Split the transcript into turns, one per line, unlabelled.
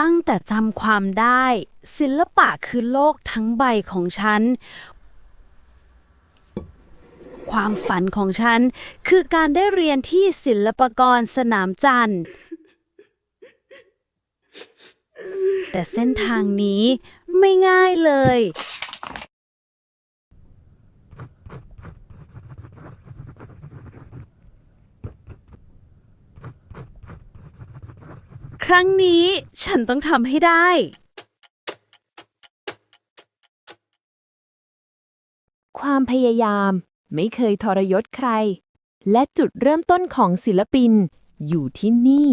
ตั้งแต่จำความได้ ศิลปะคือโลกทั้งใบของฉัน ความฝันของฉัน คือการได้เรียนที่ศิลปกรสนามจันทร์ แต่เส้นทางนี้ไม่ง่ายเลย ครั้งนี้ฉันต้องทำให้ได้
ความพยายามไม่เคยทรยศใคร และจุดเริ่มต้นของศิลปินอยู่ที่นี่